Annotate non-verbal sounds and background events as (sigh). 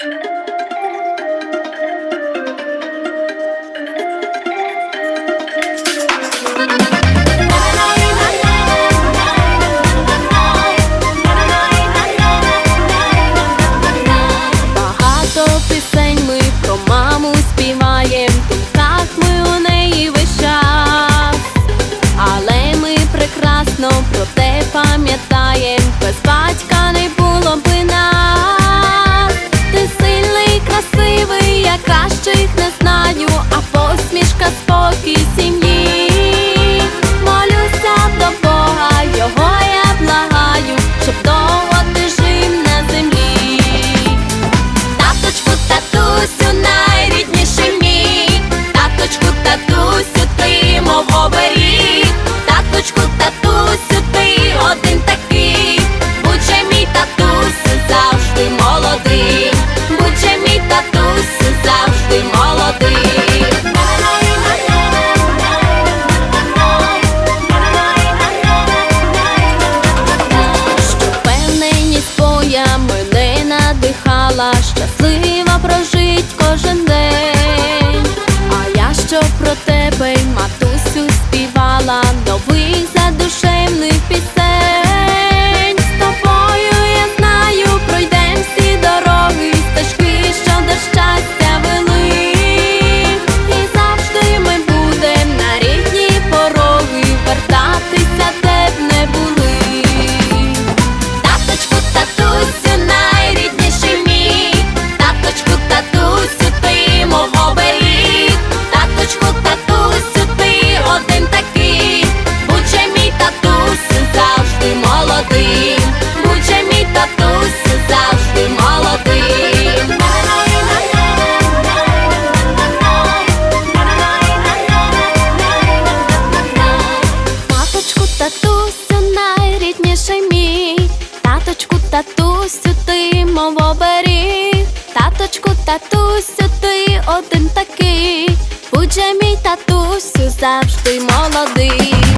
you (laughs) яка ж оберіг, таточку, татусю, ти один такий, будь же мій татусю завжди молодий.